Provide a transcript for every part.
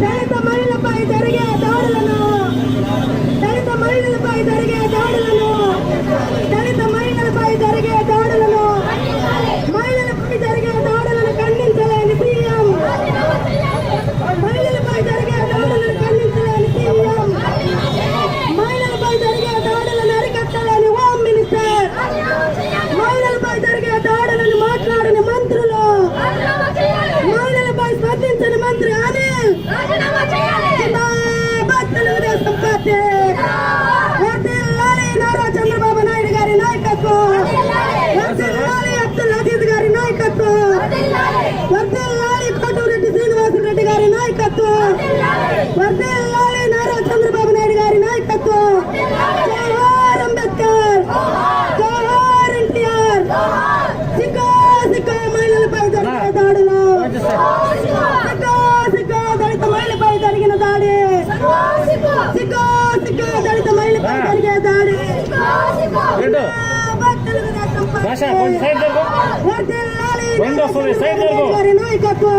దళిత మహిళలపై జరిగే దాడులను దళిత మహిళలపై జరిగే దాడులను దళిత మహిళలపై జరిగే దాడులను మహిళలపై జరిగే దాడులను ఖండించలేని సీఎం మహిళలపై జరిగే దాడులను ఖండించలేని సీఎం మహిళలపై జరిగే దాడులను అరికట్టలేని హోమ్ మినిస్టర్ మహిళలపై జరిగే దాడులను మాట్లాడని మంత్రులు మహిళలపై స్పందించని మంత్రి అనిల్ జిందాబాద్ తెలుగుదేశం పార్టీ వర్ధిల్లాలి నారా చంద్రబాబు నాయుడు గారి నాయకత్వం వర్ధిల్లాలి అబ్దుల్ అజీజ్ గారి నాయకత్వం వర్ధిల్లాలి కోటమిరెడ్డి శ్రీనివాసరెడ్డి గారి నాయకత్వం వర్ధిల్లాలి నారా చంద్రబాబు నాయుడు గారి నాయకత్వం జవహర్ అంబేద్కర్ జవహర్ ఎన్టీఆర్ సిక్కో సిక్కో మహిళలపై జరిగే దాడులు సిక్కో సిక్కో దళిత మహిళపై జరిగిన దాడి సిక్కో సిక్కో దళిత మహిళపై జరిగే దాడి జిందాబాద్ తెలుగుదేశం పార్టీ. భాష, కొంచెం సైడ్ జరుగు. వర్ధిల్లాలి వస్తుంది, సైడ్ జరుగు.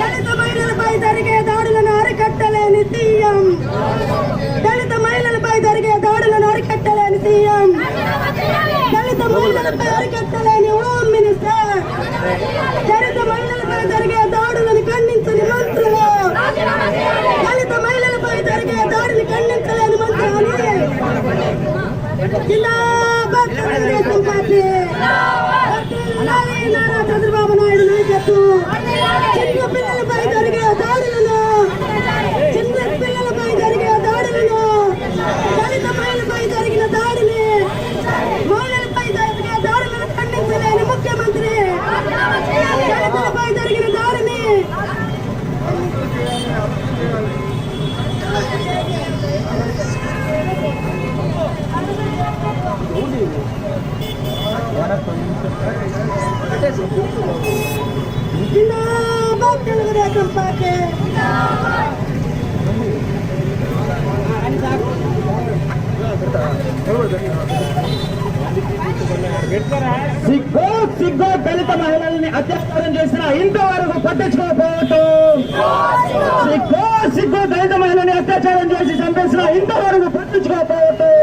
దళిత మహిళలపై జరిగే దాడులను అరికట్టలేని సీఎం దళిత మహిళలపై జరిగే దాడులను అరికట్టలేని సీఎం దళిత మహిళలపై అరికట్టలేని హోమ్ మినిస్టర్ దళిత మహిళలపై జరిగే దాడులను ఖండించని మంత్రులు దళిత మహిళలపై జరిగే దాడిని ఖండించలేని మంత్రులు జిందాబాద్ తెలుగుదేశం పార్టీ వర్ధిల్లాలి నారా చంద్రబాబు నాయుడు నాయకత్వం చిన్న పిల్లలపై జరిగే దాడులను చిన్న పిల్లలపై జరిగే దాడులను దళిత మహిళలపై జరిగిన దాడిని మహిళలపై జరిగే దాడులను ఖండించలేని ముఖ్యమంత్రి దళితులపై జరిగిన దాడిని జిందాబాద్ తెలుగుదేశం పార్టీ సిగ్గు సిగ్గు దళిత మహిళల్ని అత్యాచారం చేసిన ఇంతవరకు పట్టించుకోకపోవటం సిగ్గు సిగ్గు దళిత మహిళని అత్యాచారం చేసి చంపేసిన ఇంతవరకు పట్టించుకోకపోవటం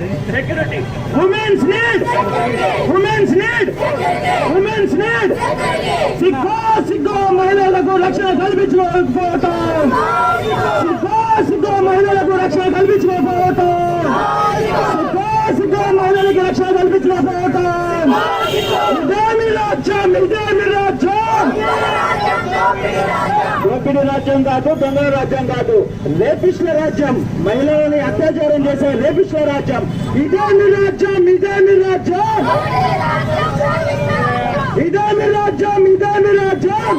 need, security women's need, women's need, women's need. సిగ్గు సిగ్గు మహిళలకు రక్షణ కల్పించుకోకపోవటం సిగ్గు సిగ్గు మహిళలకు రక్షణ కల్పించుకోకపోవటం సిగ్గు సిగ్గు మహిళలకు రక్షణ కల్పించుకోకపోవటం ఇదేమి రాజ్యం ఇదేమి రాజ్యం దోపిడీ రాజ్యం కాదు దొంగల రాజ్యం కాదు రేపిస్టుల రాజ్యం మహిళలని అత్యాచారం చేసే రేపిస్టుల రాజ్యం ఇదేమి రాజ్యం ఇదేమి రాజ్యం ఇదేమి రాజ్యం ఇదేమి రాజ్యం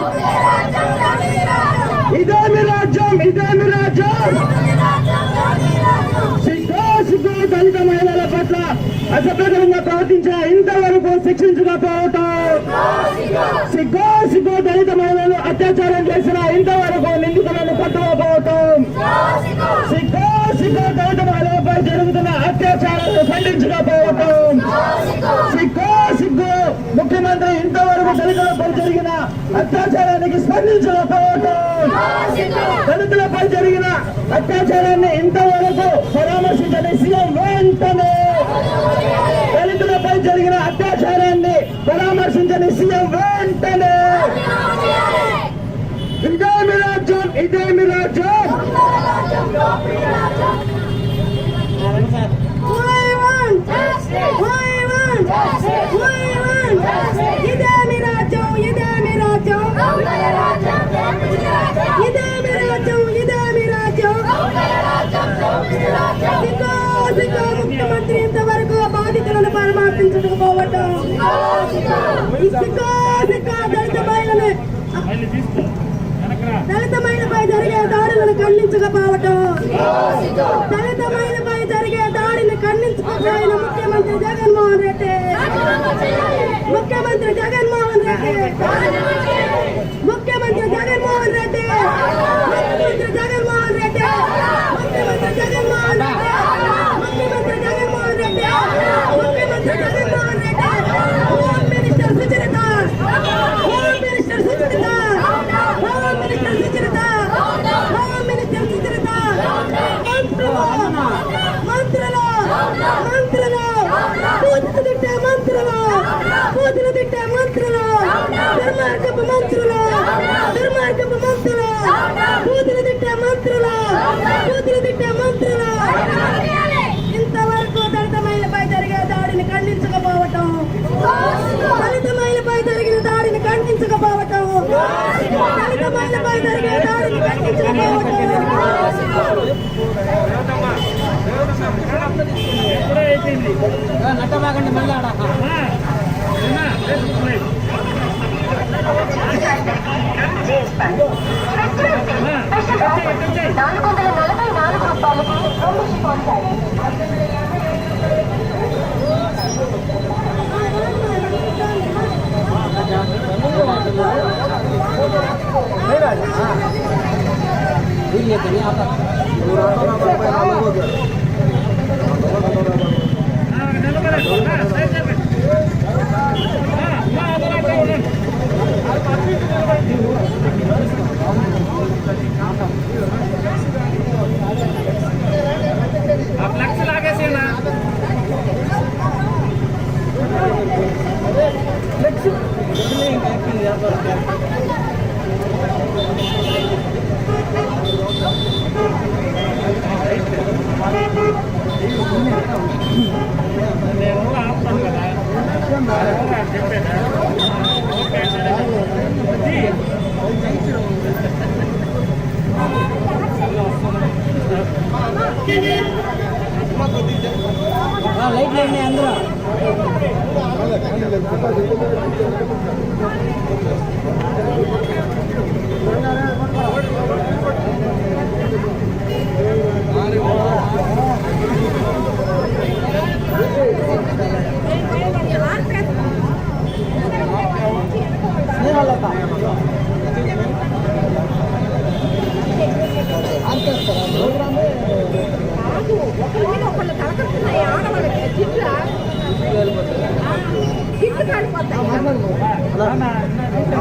ఇదేమి రాజ్యం ఇదేమి రాజ్యం సిగ్గు సిగ్గు దళిత మహిళల పట్ల అసభ్యకరంగా ప్రవర్తించిన ఇంతవరకు శిక్షించకపోవటం సిగ్గో సిగ్గు దళిత మహిళలు అత్యాచారం చేసిన ఇంతవరకు నిందితులను పట్టుకోకపోవటం సిగ్గు సిగ్గు దళిత మహిళలపై జరుగుతున్న అత్యాచారాలను ఖండించకపోవటం సిగ్గో సిగ్గు ముఖ్యమంత్రి ఇంతవరకు దళితులపై జరిగిన అత్యాచారానికి స్పందించకపోవటం దళితులపై జరిగిన అత్యాచారాన్ని ఇంతవరకు పరామర్శించని సీఎం వెంటనే దళితులపై జరిగిన అత్యాచారాన్ని పరామర్శించని సీఎం వెంటనే ఇదేమి రాజ్యం ఇదేమి రాజ్యం We want We want We want ఇదేమి రాజ్యం ఇదేమి రాజ్యం ఇదేమి రాజ్యం ఇదేమి రాజ్యం సిగ్గు సిగ్గు ముఖ్యమంత్రి ఇంతవరకు బాధితులను పరామర్శించకపోవటం దళిత మహిళపై జరిగే దాడులను ఖండించకపోవటం. దళిత మహిళపై జరిగే దాడిని ఖండించుకోకపోయిన ముఖ్యమంత్రి జగన్మోహన్ రెడ్డి. ముఖ్యమంత్రి జగన్మోహన్ రెడ్డి. ముఖ్యమంత్రి జగన్మోహన్ రెడ్డి. ముఖ్యమంత్రి జగన్మోహన్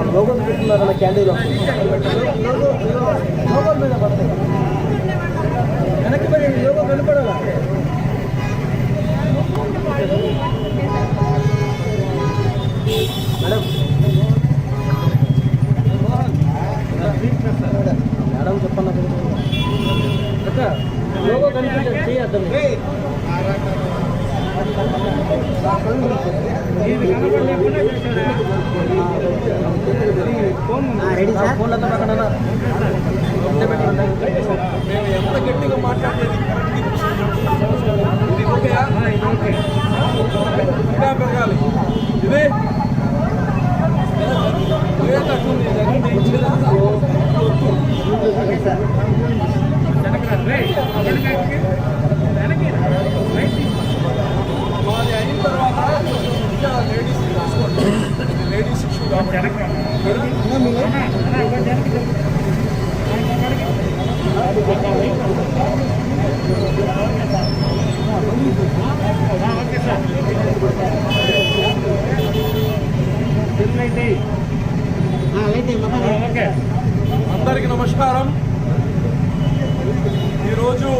లోగోలు పెట్టుకున్నారు క్యాండిల్ లోగోల మీద పడతాయి వెనక్కి మరి లోగో కనపడాలా మేడం మేడం చెప్పన్నా అక్క లోగో కనిపించదు చేయొద్దాం రెడీ సార్ ఫోన్లతో పక్కన మేము ఎంత గట్టిగా మాట్లాడేది ఇది ఓకేయా ఇంకా పెరగాలి ఇది జరిగింది ఇచ్చేదంతా వెనకరా రే వెనకకి వెనక్కి రా. రైట్ తీసుకో. మాది అయిన తర్వాత ఇంకా లేడీస్ తీసుకోండి ఇది లేడీస్ ఇష్యూ కాబట్టి వెనకరా. అన్నా, అన్నా, కొంచెం వెనక్కి జరుగు. ఆ, ఓకే సార్ దిల్ అయితే లైట్ ఆ, ఓకే అందరికీ నమస్కారం. ఈరోజు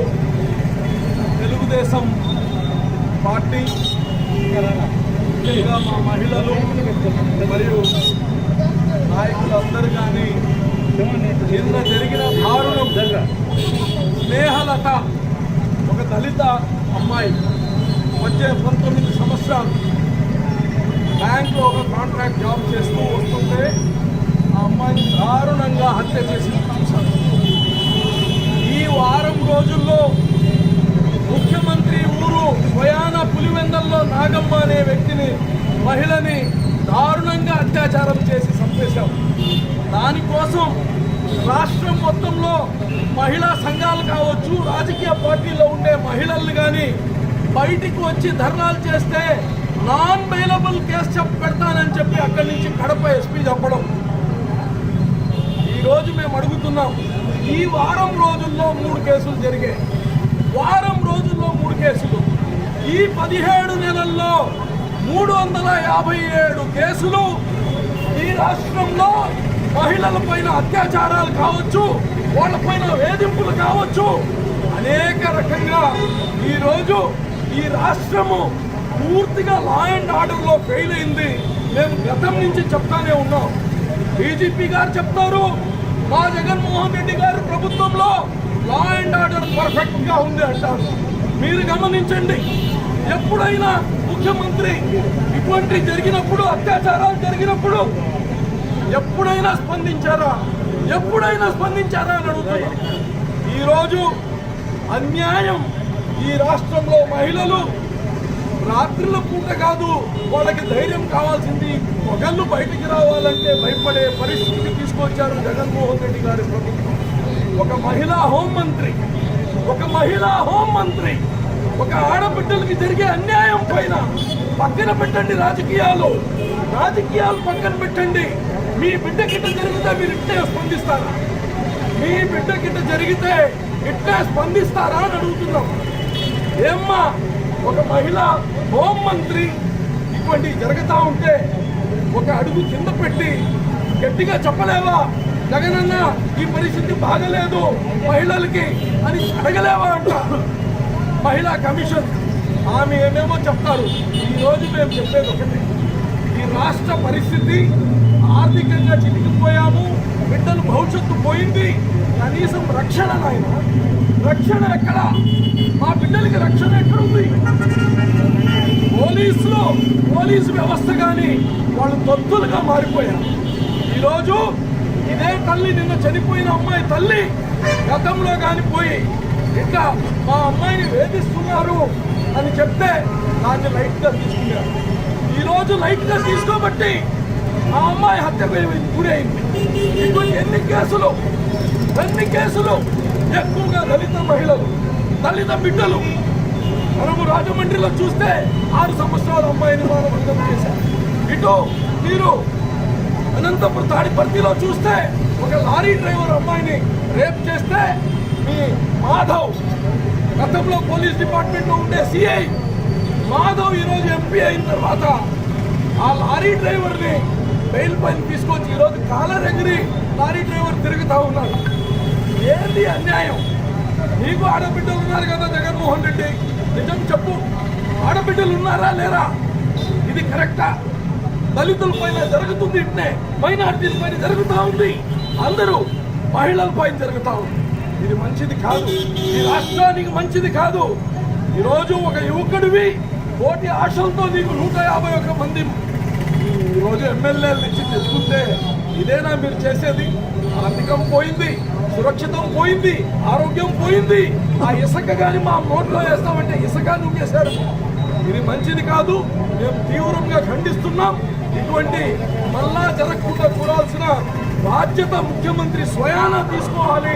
తెలుగుదేశం పార్టీ ముఖ్యంగా మా మహిళలు మరియు నాయకులందరూ కానీ నిన్న జరిగిన దారుణం స్నేహలత ఒక దళిత అమ్మాయి వచ్చే పంతొమ్మిది సంవత్సరాలు బ్యాంక్లో ఒక కాంట్రాక్ట్ జాబ్ చేస్తూ వస్తుంటే ఆ అమ్మాయిని దారుణంగా హత్య చేసిన అంశం ఈ వారం రోజుల్లో ముఖ్యమంత్రి స్వయాన పులివెందల్లో నాగమ్మ అనే వ్యక్తిని మహిళని దారుణంగా అత్యాచారం చేసి చంపేశాం. దానికోసం రాష్ట్రం మొత్తంలో మహిళా సంఘాలు కావచ్చు రాజకీయ పార్టీలో ఉండే మహిళల్ని కానీ బయటికి వచ్చి ధర్నాలు చేస్తే నాన్ బెయిలబుల్ కేసు చెప్ప పెడతానని చెప్పి అక్కడి నుంచి కడప ఎస్పీ చెప్పడం. ఈ రోజు మేము అడుగుతున్నాం ఈ వారం రోజుల్లో మూడు కేసులు జరిగాయి. వారం రోజుల్లో మూడు కేసులు. ఈ పదిహేడు నెలల్లో మూడు వందల యాభై ఏడు కేసులు ఈ రాష్ట్రంలో మహిళల పైన అత్యాచారాలు కావచ్చు వాళ్ళపైన వేధింపులు కావచ్చు. అనేక రకంగా ఈరోజు ఈ రాష్ట్రము పూర్తిగా లా అండ్ ఆర్డర్లో ఫెయిల్ అయింది. మేము గతం నుంచి చెప్తానే ఉన్నాం. డీజీపీ గారు చెప్తారు మా జగన్మోహన్ రెడ్డి గారి ప్రభుత్వంలో లా అండ్ ఆర్డర్ పర్ఫెక్ట్గా ఉంది అంటారు. మీరు గమనించండి ఎప్పుడైనా ముఖ్యమంత్రి ఇటువంటి జరిగినప్పుడు అత్యాచారాలు జరిగినప్పుడు ఎప్పుడైనా స్పందించారా? ఎప్పుడైనా స్పందించారా అని అడుగుతున్నా. ఈరోజు అన్యాయం ఈ రాష్ట్రంలో మహిళలు రాత్రుల పూట కాదు వాళ్ళకి ధైర్యం కావాల్సింది ఒకళ్ళు బయటికి రావాలంటే భయపడే పరిస్థితిని తీసుకొచ్చారు జగన్మోహన్ రెడ్డి గారి ప్రభుత్వం. ఒక మహిళా హోంమంత్రి ఒక మహిళా హోంమంత్రి ఒక ఆడబిడ్డలకి జరిగే అన్యాయం పైన పక్కన పెట్టండి రాజకీయాలు. రాజకీయాలు పక్కన పెట్టండి. మీ బిడ్డ కింద జరిగితే మీరు ఇట్టే స్పందిస్తారా? మీ బిడ్డ కింద జరిగితే ఇట్టే స్పందిస్తారా అని అడుగుతున్నాం. ఏమ్మా ఒక మహిళ హోంమంత్రి ఇటువంటి జరుగుతూ ఉంటే ఒక అడుగు కింద పెట్టి గట్టిగా చెప్పలేవా? జగనన్న ఈ పరిస్థితి బాగలేదు. మహిళలకి అని అడగలేవా అంట. మహిళా కమిషన్ ఆమె ఏమేమో చెప్తారు. ఈరోజు మేము చెప్పేది ఒకటి. ఈ రాష్ట్ర పరిస్థితి ఆర్థికంగా చితికిపోయాము బిడ్డలు భవిష్యత్తు పోయింది కనీసం రక్షణ నాయన. రక్షణ ఎక్కడ? మా బిడ్డలకి రక్షణ ఎక్కడుంది? పోలీసులో పోలీసు వ్యవస్థ కానీ వాళ్ళు తొత్తులుగా మారిపోయారు. ఈరోజు ఇదే తల్లి నిన్న చనిపోయిన అమ్మాయి తల్లి గతంలో కానీ పోయి ఇట్లా మా అమ్మాయి వేధిస్తున్నారు అని చెప్తే దాన్ని లైట్గా తీసుకున్నారు. ఈరోజు లైట్గా తీసుకోబట్టి ఆ అమ్మాయి హత్య గురైంది. ఇటువంటి ఎన్ని కేసులు ఎన్ని కేసులు? ఎక్కువగా దళిత మహిళలు దళిత బిడ్డలు. మనము రాజమండ్రిలో చూస్తే ఆరు సంవత్సరాల అమ్మాయిని మానవంతం చేశారు. ఇటు మీరు అనంతపురం తాడిపర్తిలో చూస్తే ఒక లారీ డ్రైవర్ అమ్మాయిని రేప్ చేస్తే మీ మాధవ్ గతంలో పోలీస్ డిపార్ట్మెంట్లో ఉండే సిఐ మాధవ్ ఈరోజు ఎంపీ అయిన తర్వాత ఆ లారీ డ్రైవర్ని బెయిల్ పైన తీసుకొచ్చి ఈరోజు కాలర్ ఎగిరి లారీ డ్రైవర్ తిరుగుతూ ఉన్నాడు. ఏంటి అన్యాయం? నీకు ఆడబిడ్డలు ఉన్నారు కదా జగన్మోహన్ రెడ్డి. నిజం చెప్పు. ఆడబిడ్డలు ఉన్నారా లేరా? ఇది కరెక్టా? దళితుల పైన జరుగుతుంది ఇట్నే మైనార్టీల పైన జరుగుతూ ఉంది. అందరూ మహిళల పైన జరుగుతూ ఉంది. ఇది మంచిది కాదు. ఈ రాష్ట్రానికి మంచిది కాదు. ఈరోజు ఒక యువకుడివి కోటి ఆశలతో నీకు నూట యాభై ఒక్క మంది ఈరోజు ఎమ్మెల్యేల నుంచి తెచ్చుకుంటే ఇదేనా మీరు చేసేది? ఆర్థికం పోయింది సురక్షితం పోయింది ఆరోగ్యం పోయింది. ఆ ఇసుక కానీ మా నోట్లో వేస్తామంటే ఇసుక నువ్వేశారు ఇది మంచిది కాదు. మేము తీవ్రంగా ఖండిస్తున్నాం. ఇటువంటి మళ్ళా జరగకుండా చూడాల్సిన బాధ్యత ముఖ్యమంత్రి స్వయాన తీసుకోవాలి.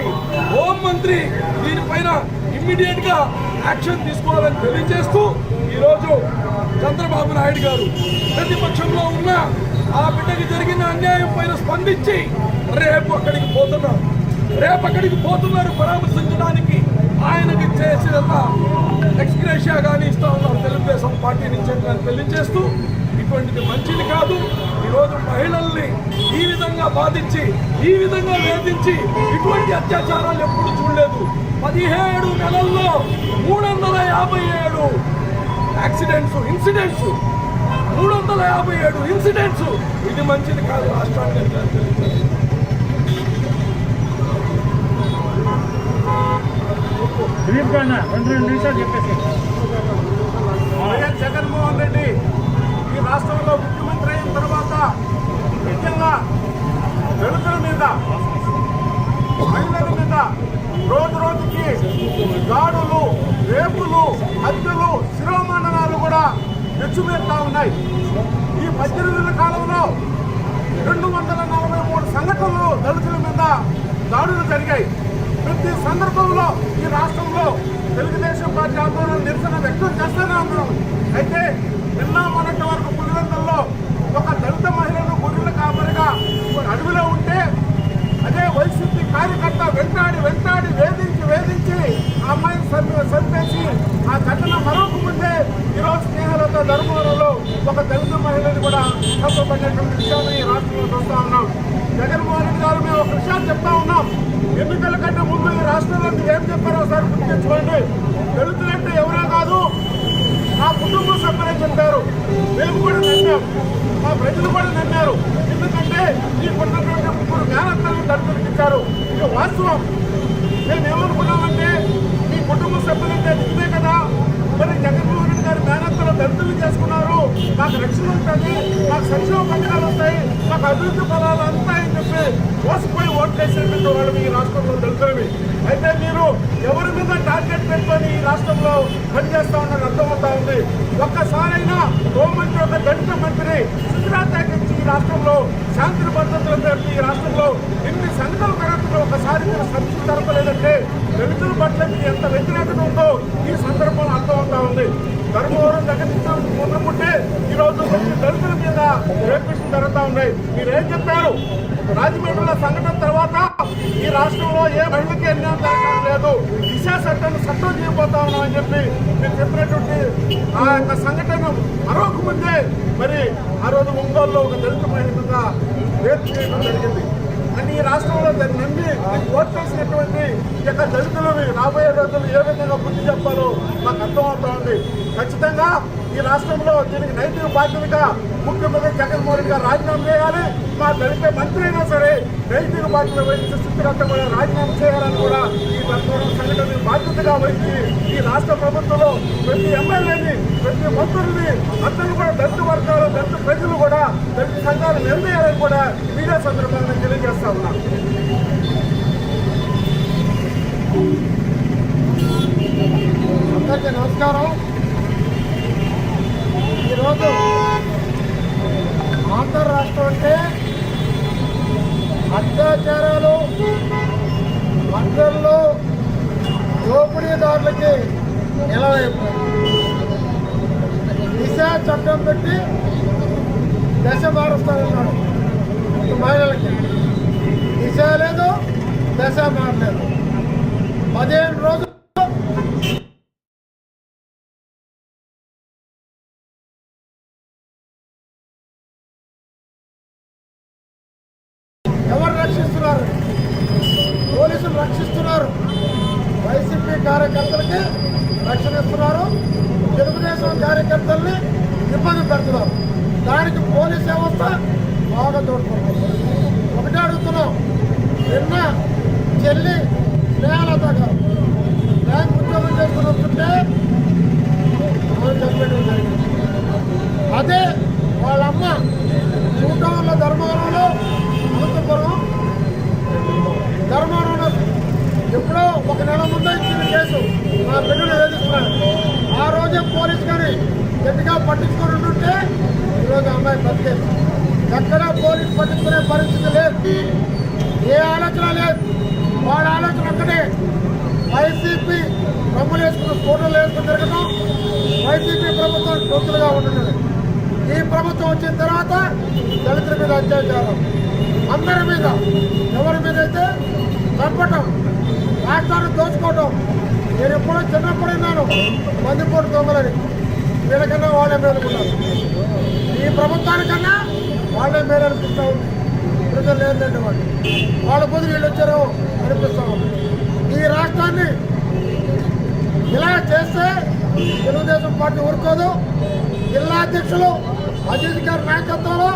హోం మంత్రి దీనిపైన ఇమ్మీడియట్గా యాక్షన్ తీసుకోవాలని తెలియజేస్తూ ఈరోజు చంద్రబాబు నాయుడు గారు ప్రతిపక్షంలో ఉన్న ఆ బిడ్డకి జరిగిన అన్యాయం పైన స్పందించి రేపు అక్కడికి పోతున్నారు. రేపు అక్కడికి పోతున్నారు పరామర్శించడానికి ఆయనకి చేసినంత ఎక్స్గ్రేషియా కానీ ఇస్తా ఉన్నారు తెలుగుదేశం పార్టీ నుంచి తెలియజేస్తూ ఇటువంటిది మంచిది కాదు. ఈరోజు మహిళల్ని ఈ విధంగా బాధించి ఈ విధంగా వేధించి ఇటువంటి అత్యాచారాలు ఎప్పుడు చూడలేదు. పదిహేడు నెలల్లో మూడు వందల యాభై ఏడు యాక్సిడెంట్స్ ఇన్సిడెంట్స్. మూడు వందల యాభై ఏడు ఇన్సిడెంట్స్. ఇది మంచిది కాదు రాష్ట్రానికి జగన్మోహన్ రెడ్డి రాష్ట్రంలో ముఖ్యమంత్రి అయిన తర్వాత ముఖ్యంగా దళితుల మీద మహిళల మీద రోజు రోజుకి దాడులు రేపులు హత్యలు శిరోమండనాలు కూడా మెచ్చుమేస్తా ఉన్నాయి. ఈ పద్దెనిమిది కాలంలో రెండు వందల నలభై మూడు సంఘటనలు దళితుల మీద దాడులు జరిగాయి. ప్రతి సందర్భంలో ఈ రాష్ట్రంలో తెలుగుదేశం పార్టీ ఆందోళన నిరసన వ్యక్తం చేస్తూనే ఉన్నాం. అయితే నిన్న మొన్నటి వరకు పులివెందల్లో ఒక దళిత మహిళను గొర్రెల కాపరిగా అడవిలో ఉంటే అదే వైసీపీ కార్యకర్త వెంటాడి వెంటాడి వేధించి వేధించి ఆ అమ్మాయిని చంపి- చంపేసి ఆ ఘటన మరొక ముందే ఈరోజు స్నేహాలతో ధర్మవరంలో ఒక దళిత మహిళని కూడా చంపబడినటువంటి విషయాన్ని ఈ రాష్ట్రంలో చూస్తా ఉన్నాం. జగన్మోహన్ రెడ్డి గారు మేము ఒక విషయాన్ని చెప్తా ఉన్నాం. ఎన్నికల కంటే ముందు ఈ రాష్ట్రంలో మీరు ఏం చెప్పారో సార్ గుర్తించుకోండి. దళితులంటే ఎవరో కాదు మా కుటుంబ సభ్యులే చెప్పారు. మేము కూడా నమ్మాం. మా ప్రజలు కూడా నమ్మారు. ఎందుకంటే ఈ కొన్నటువంటి ముగ్గురు మేనత్తలను దళితులకు ఇచ్చారు. ఇది వాస్తవం. మేము ఏమనుకున్నామంటే మీ కుటుంబ సభ్యులంటే నిజమే కదా? మరి జగన్మోహన్ రెడ్డి గారి మేనత్తలు దళితులు చేసుకున్నారు. మాకు రక్షణ ఉంటుంది మాకు సంక్షేమ పథకాలు వస్తాయి మాకు అభివృద్ధి ఫలాలు అంతాయని చెప్పి మోసపోయి ఓట్లేసేటువంటి వాళ్ళు ఈ రాష్ట్రంలో దళితులవి అయితే మీరు ఎవరి మీద టార్గెట్ పెట్టుకొని ఈ రాష్ట్రంలో పనిచేస్తా ఉన్నది అర్థమవుతా ఉంది. ఒక్కసారైనా హోంమంత్రి ఒక దళిత మంత్రి సుజనాత్మకించి ఈ రాష్ట్రంలో శాంతి భద్రతల పేరుతో ఈ రాష్ట్రంలో ఎన్ని సంఘటనలు జరుగుతుందో ఒకసారి మీరు సమీక్ష జరపలేదంటే దళితుల పట్ల మీకు ఎంత వ్యతిరేకత ఉందో ఈ సందర్భంలో అర్థమవుతా ఉంది. ధర్మవరం దగ్గర ముందుకుంటే ఈరోజు ఈ రోజు ప్రతి దళితుల మీద రేపిస్తూ జరుగుతూ ఉన్నాయి. మీరేం చెప్పారు? రాజమండ్రిలో సంఘటన తర్వాత ఈ రాష్ట్రంలో ఏ మహిళకి అన్యాయం జరగడం లేదు. దిశా చట్టాన్ని చట్టం చేయబోతా ఉన్నామని అని చెప్పి మీరు చెప్పినటువంటి ఆ యొక్క సంఘటన మరొక ముందే మరి ఆ రోజు ఒంగోలులో ఒక దళిత మహిళగా రేపు చేయడం జరిగింది. అని ఈ రాష్ట్రంలో దాన్ని నమ్మి ఓట్ చేసినటువంటి ఈ యొక్క దళితులని రాబోయే రోజులు ఏ విధంగా బుద్ధి చెప్పాలో మాకు అర్థమవుతా ఉంది. ఖచ్చితంగా ఈ రాష్ట్రంలో దీనికి నైతిక బాధ్యతగా ముఖ్యమంత్రి జగన్మోహన్ రెడ్డి గారు రాజీనామా చేయాలి. మా దళిత మంత్రి అయినా సరే నైతిక బాధ్యత వహించి స్థితిగత కూడా రాజీనామా చేయాలని కూడా ఈ ధర్మవరం సంఘటన బాధ్యతగా వహించి ఈ రాష్ట్ర ప్రభుత్వంలో ప్రతి ఎమ్మెల్యేని ప్రతి మంత్రుల్ని అందరూ కూడా దళిత వర్గాలు దళిత ప్రజలు కూడా దళిత సంఘాలు నిర్ణయాలని కూడా మీడియా సందర్భంగా తెలియజేస్తా ఉన్నాను అందరికీ నమస్కారం. ఈరోజు ఆంధ్ర రాష్ట్రం అంటే అత్యాచారాలు మద్దళ్ళు దోపిడీదారులకి నిలవైపోయింది. దిశా చట్టం పెట్టి దశ మారుస్తారన్నాడు మహిళలకి. దిశ లేదు దశ మారలేదు. పదిహేను రోజులు ఎవరు రక్షిస్తున్నారు పోలీసులు రక్షిస్తున్నారు వైసీపీ కార్యకర్తలకి రక్షణ ఇస్తున్నారు తెలుగుదేశం కార్యకర్తల్ని ఇబ్బంది పెడుతున్నారు దానికి పోలీస్ వ్యవస్థ బాగా తోడ్పడుతుంది ఒకటే అడుగుతున్నాం నిన్న చెల్లి స్నేహలత గారు బ్యాంక్ ఉద్యోగం చేసుకుని వస్తుంటే ఆమె చనిపోయడం జరిగింది అదే వాళ్ళమ్మ చూటంలో ధర్మవరంలో అనంతపురం ధర్మవరంలో ఎప్పుడో ఒక నెల ముందు ఇచ్చిన కేసు నా బిడ్డను వేధిస్తున్నాను ఆ రోజే పోలీస్ కానీ గట్టిగా పట్టించుకొని ఉంటుంటే ఈరోజు అమ్మాయి బతికేది ఎక్కడా పోలీస్ పట్టించుకునే పరిస్థితి లేదు. ఏ ఆలోచన లేదు. వాడి ఆలోచన ఒక్కటే. వైసీపీ రమ్ములు వేసుకున్న ఫోటోలు వేసుకుని తిరగడం వైసీపీ ప్రభుత్వం తొత్తులుగా ఉంటున్నది. ఈ ప్రభుత్వం వచ్చిన తర్వాత దళితుల మీద అత్యాచారం. అందరి మీద ఎవరి మీద అయితే చంపటం రాష్ట్రాన్ని దోచుకోవటం నేను ఎప్పుడో చిన్నప్పుడు విన్నాను మందిపోటు దొంగలని. వీళ్ళకన్నా వాళ్ళే మేలుకున్నారు. ఈ ప్రభుత్వానికన్నా వాళ్ళే మేలు అనిపిస్తూ ఉంది. ప్రజలు లేదండి వాళ్ళు. వాళ్ళ బదులు వీళ్ళు వచ్చారో అనిపిస్తూ ఉంది. ఈ రాష్ట్రాన్ని ఇలా చేస్తే తెలుగుదేశం పార్టీ ఊరుకోదు. జిల్లా అధ్యక్షులు అజిత్ గారి నాయకత్వంలో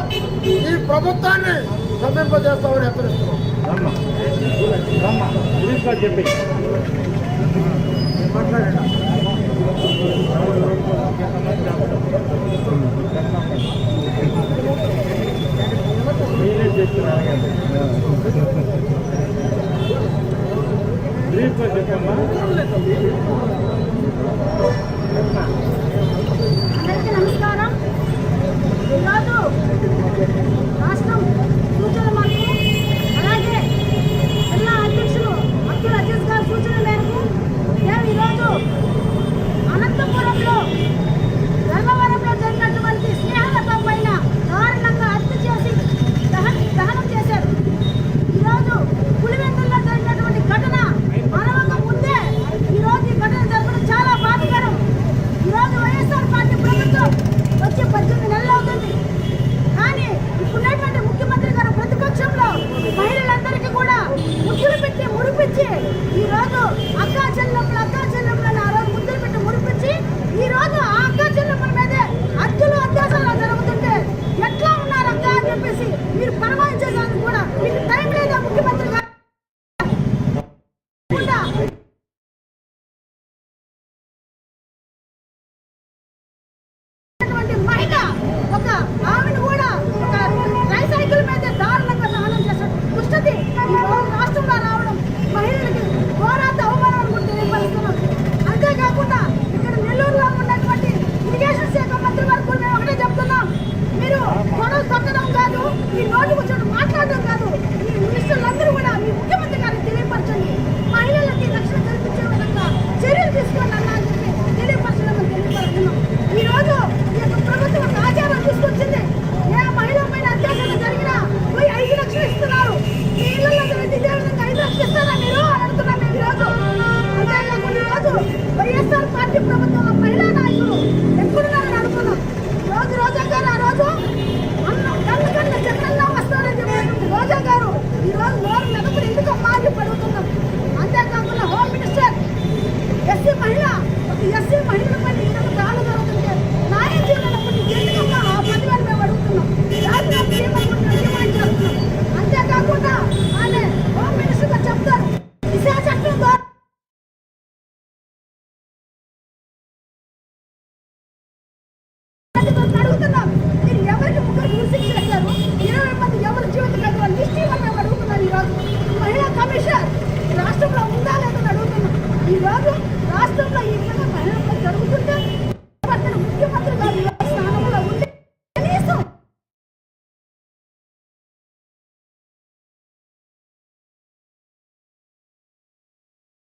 ఈ ప్రభుత్వాన్ని స్తంభింపజేస్తామని హెచ్చరిస్తున్నాం. చెప్పి అందరికీ నమస్కారం ఈరోజు రాష్ట్రం సూచన మరియు అనంతపురంలో We know you దిశా చట్టం ద్వారా అడుగుతున్నాం మీరు ఎవరికి ముగ్గురు ఉరిశిక్ష చేశారు ఇరవై మంది ఎవరు జీవిత ఖైదు లిస్ట్ ఇవ్వని మేము అడుగుతున్నాం ఈ రోజు మహిళా కమిషన్ రాష్ట్రంలో ఉందా లేదని అడుగుతున్నాం ఈ రోజు రాష్ట్రంలో ఈ విధంగా మహిళలపై జరుగుతుంటే పక్కన ముఖ్యమంత్రి గారు ఈ రోజు స్థానంలో ఉండి కనీసం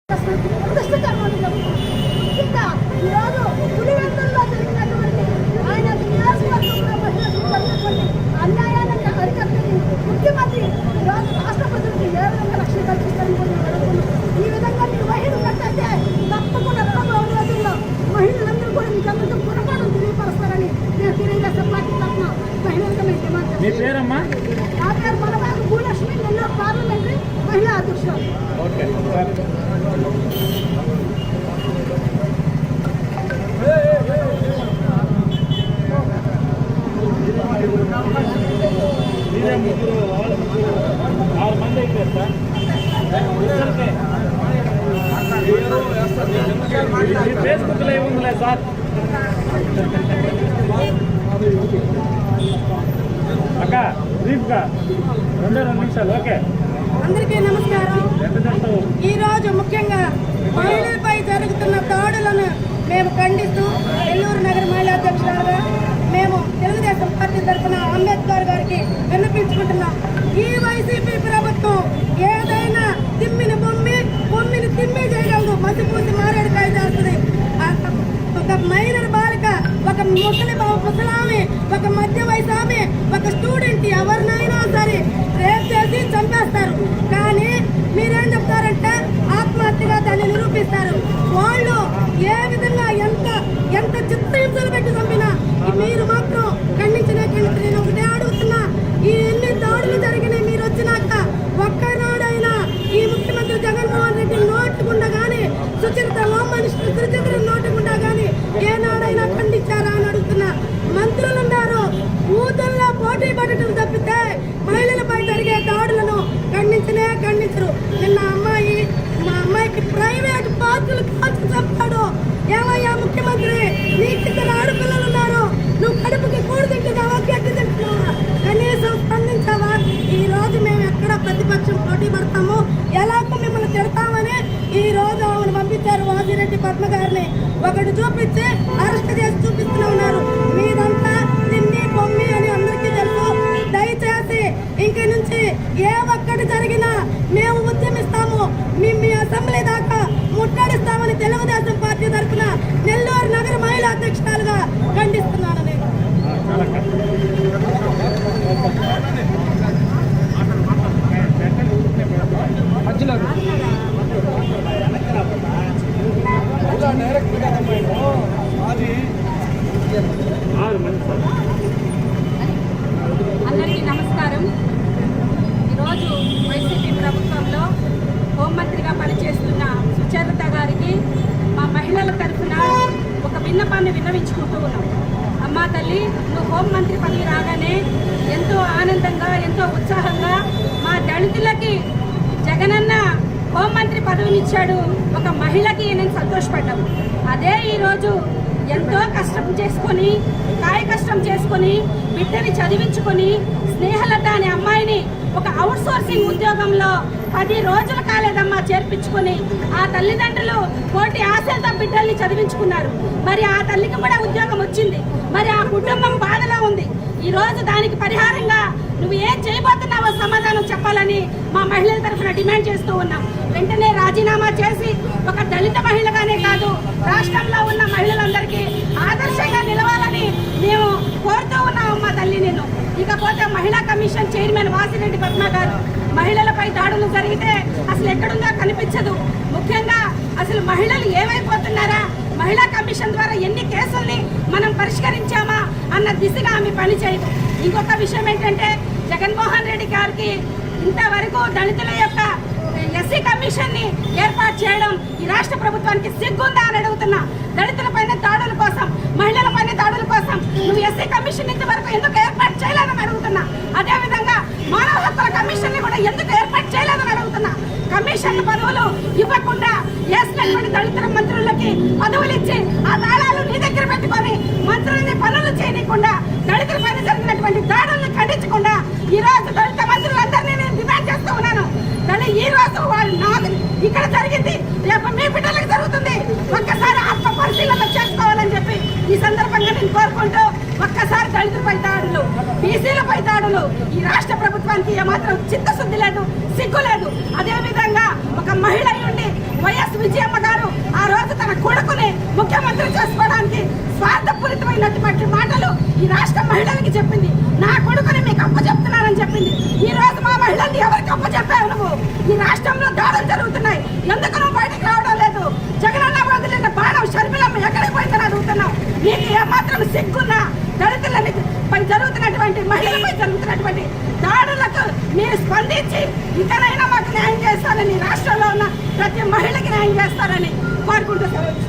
దురదృష్టకరమైన జరుగుతుంది. ముఖ్యంగా ఈరోజు పులివెందుల్లో జరిగినటువంటి ఆయన నియోజకవర్గంలో మహిళలకు జరిగినటువంటి అన్యాయాన్ని అరికట్టని ముఖ్యమంత్రి ఈరోజు రాష్ట్ర ప్రజలకు ఏ విధంగా రక్షణ కల్పిస్తారని కూడా మేము అడుగుతున్నాం. ఈ విధంగా మీరు మహిళలు ఉన్నట్టయితే తప్పకుండా రాబోయే రోజుల్లో మహిళలందరూ కూడా మీకు అందరికీ గుణపాఠం తెలియపరుస్తారని నేను తెలుగుదేశం పార్టీ తరఫున మహిళలుగా మేము డిమాండ్ మీ. పేరమ్మా? నా పేరు మనబాబు భూలక్ష్మి నెల్లూరు పార్లమెంటరీ మహిళా అధ్యక్షురాలు. ఓకే. ఫేస్బుక్లో ఏముందిలే సార్? అక్క బ్రీఫ్గా రెండే రెండు నిమిషాలు ఓకే. అందరికీ నమస్కారం. ఎంత చెప్తావు ఈ రోజు ముఖ్యంగా మహిళలపై జరుగుతున్న దాడులను మేము ఖండిస్తూ నెల్లూరు నగర మహిళా అధ్యక్షురాలుగా మేము తెలుగుదేశం పార్టీ తరఫున అంబేద్కర్ గారికి విన్నపించుకుంటున్నాం. ఈ వైసీపీ ప్రభుత్వం ఏదైనా తిమ్మిని బొమ్మి బొమ్మిని తిమ్మి చేయగలదు. మసిపూసి మారేడుకాయ చేస్తుంది ఆ ఒక మైనర్ బాలిక ఒక ముసలి ముసలామె ఒక మధ్య ఆమె ఒక స్టూడెంట్ ఎవరినైనా సరే రేప్ చేసి చంపేస్తారు. కానీ మీరేం చెప్తారంటే ఆత్మహత్యగా దాన్ని నిరూపిస్తారు వాళ్ళు ఏ విధంగా ఎంత ఎంత చిత్రహింసలు పెట్టి చంపినా మీరు మాత్రం ఖండించనే ఖండించి నేను ఒకటే అడుగుతున్నా ఈ ఎన్ని దాడులు జరిగినాయి మీరు వచ్చినాక ఒక్కనాడైనా ఈ ముఖ్యమంత్రి జగన్మోహన్ రెడ్డి నోటుకుండా కానీ సుచరిత హోమ్ మినిస్టర్ సుచరిత నోటుకుండా కానీ ఏనాడైనా ఖండించారా అని అడుగుతున్నా మంత్రులు ఉన్నారు ఊతుల్లో పోటీ పడటం తప్పితే మహిళలపై జరిగే దాడులను ఖండించనే ఖండించరు నిన్న అమ్మాయి మా అమ్మాయికి ప్రైవేట్ పార్కులు చెప్పాడు. ఏమయ్యా ముఖ్యమంత్రి నీకు ఇద్దరు ఆడపిల్లలు ఉన్నారు. నువ్వు కడుపుకి కూడు తింటున్నావా గడ్డి తింటున్నావా? కనీసం స్పందించావా? ఈ రోజు మేము ఎక్కడ ప్రతిపక్షం పోటీ పడతాము ఎలాగో మిమ్మల్ని తిడతామని ఈ రోజు ఆమెను పంపించారు వాసిరెడ్డి పద్మ గారిని ఒకటి చూపించి అరెస్ట్ అందరికీ నమస్కారం. ఈరోజు వైసీపీ ప్రభుత్వంలో హోంమంత్రిగా పనిచేస్తున్న సుచరిత గారికి మా మహిళల తరఫున ఒక విన్నపాన్ని విన్నవించుకుంటూ ఉన్నాం. అమ్మా తల్లి నువ్వు హోంమంత్రి పని రాగానే ఎంతో ఆనందంగా ఎంతో ఉత్సాహంగా మా దళితులకి జగనన్న హోంమంత్రి పదవినిచ్చాడు ఒక మహిళకి నేను సంతోషపడ్డాము అదే ఈరోజు ఎంతో కష్టం చేసుకొని కాయ కష్టం చేసుకొని బిడ్డని చదివించుకొని స్నేహలత అనే అమ్మాయిని ఒక అవుట్ సోర్సింగ్ ఉద్యోగంలో పది రోజుల కాలేదమ్మా చేర్పించుకొని ఆ తల్లిదండ్రులు కోటి ఆశలతో బిడ్డల్ని చదివించుకున్నారు. మరి ఆ తల్లికి కూడా ఉద్యోగం వచ్చింది. మరి ఆ కుటుంబం బాధలో ఉంది. ఈరోజు దానికి పరిహారంగా నువ్వు ఏం చేయబోతున్నావో సమాధానం చెప్పాలని మా మహిళల తరఫున డిమాండ్ చేస్తూ ఉన్నాం. వెంటనే రాజీనామా చేసి ఒక దళిత మహిళగానే కాదు రాష్ట్రంలో ఉన్న మహిళలందరికీ ఆదర్శంగా నిలవాలని మేము కోరుతూ ఉన్నాం మా తల్లి నేను. ఇకపోతే మహిళా కమిషన్ చైర్మన్ వాసిరెడ్డి పద్మ గారు మహిళలపై దాడులు జరిగితే అసలు ఎక్కడుందో కనిపించదు. ముఖ్యంగా అసలు మహిళలు ఏమైపోతున్నారా? మహిళా కమిషన్ ద్వారా ఎన్ని కేసుల్ని మనం పరిష్కరించామా అన్న దిశగా ఆమె పనిచేయదు ఇంకొక విషయం ఏంటంటే జగన్మోహన్ రెడ్డి గారికి ఇంతవరకు దళితుల యొక్క ఎస్సీ కమిషన్ని ఏర్పాటు చేయడం ఈ రాష్ట్ర ప్రభుత్వానికి సిగ్గుందా అని అడుగుతున్నా. దళితుల పైన దాడుల కోసం మహిళల పైన దాడుల కోసం నువ్వు ఎస్సీ కమిషన్ ఇంతవరకు ఎందుకు ఏర్పాటు చేయలేదని అడుగుతున్నా. అదే విధంగా మానవ హక్కుల కమిషన్ని కూడా ఎందుకు ఏర్పాటు చేయలేదని అడుగుతున్నా. కమిషన్ పదవులు ఇవ్వకుండా వేసినటువంటి దళితుల మంత్రులకి పదవులు ఇచ్చి ఆ తాళాలు నీ దగ్గర పెట్టుకొని మంత్రుల్ని పనులు చేయకుండా దళితుల పైన జరిగినటువంటి దాడుల్ని ఖండించకుండా ఈ రోజు దళిత మంత్రులందరినీ నేను డిమాండ్ చేస్తూ ఉన్నాను కానీ ఈ రోజు వాళ్ళు నాకు ఇక్కడ జరిగింది. రేపు మీ బిడ్డలకు జరుగుతుంది. ఒక్కసారి ఆత్మ పరిశీలన చేసుకోవాలని చెప్పి ఈ సందర్భంగా నేను కోరుకుంటూ ఒక్కసారి దళితులపై దాడులు బీసీలపై దాడులు ఈ రాష్ట్ర ప్రభుత్వానికి ఏమాత్రం చిత్తశుద్ధి లేదు సిగ్గు లేదు. అదేవిధంగా ఒక మహిళ నుండి ఉండి వైఎస్ విజయమ్మ గారు ఆ రోజు తన కొడుకుని ముఖ్యమంత్రి చేసుకోవడానికి స్వార్థపూరితమైనటువంటి మాటలు ఈ రాష్ట్ర మహిళలకి చెప్పింది నా కొడుకుని మీకు అప్ప చెప్తున్నానని చెప్పింది ఈ రోజు మా మహిళల్ని ఎవరికి అప్ప చెప్పావు నువ్వు ఈ రాష్ట్రంలో దాడులు జరుగుతున్నాయి. ఎందుకు నువ్వు బయటకు రావడం లేదు. జగనన్న వదిలిన బాణం షర్మిలమ్మ ఎక్కడికి పోయిందని అడుగుతున్నావు? నీకు ఏమాత్రం సిగ్గున్నా? దళితులని పై జరుగుతున్నటువంటి మహిళలపై జరుగుతున్నటువంటి దాడులకు మీరు స్పందించి ఇకనైనా మాకు న్యాయం చేస్తారని రాష్ట్రంలో ఉన్న ప్రతి మహిళకి న్యాయం చేస్తారని కోరుకుంటూ సెలవు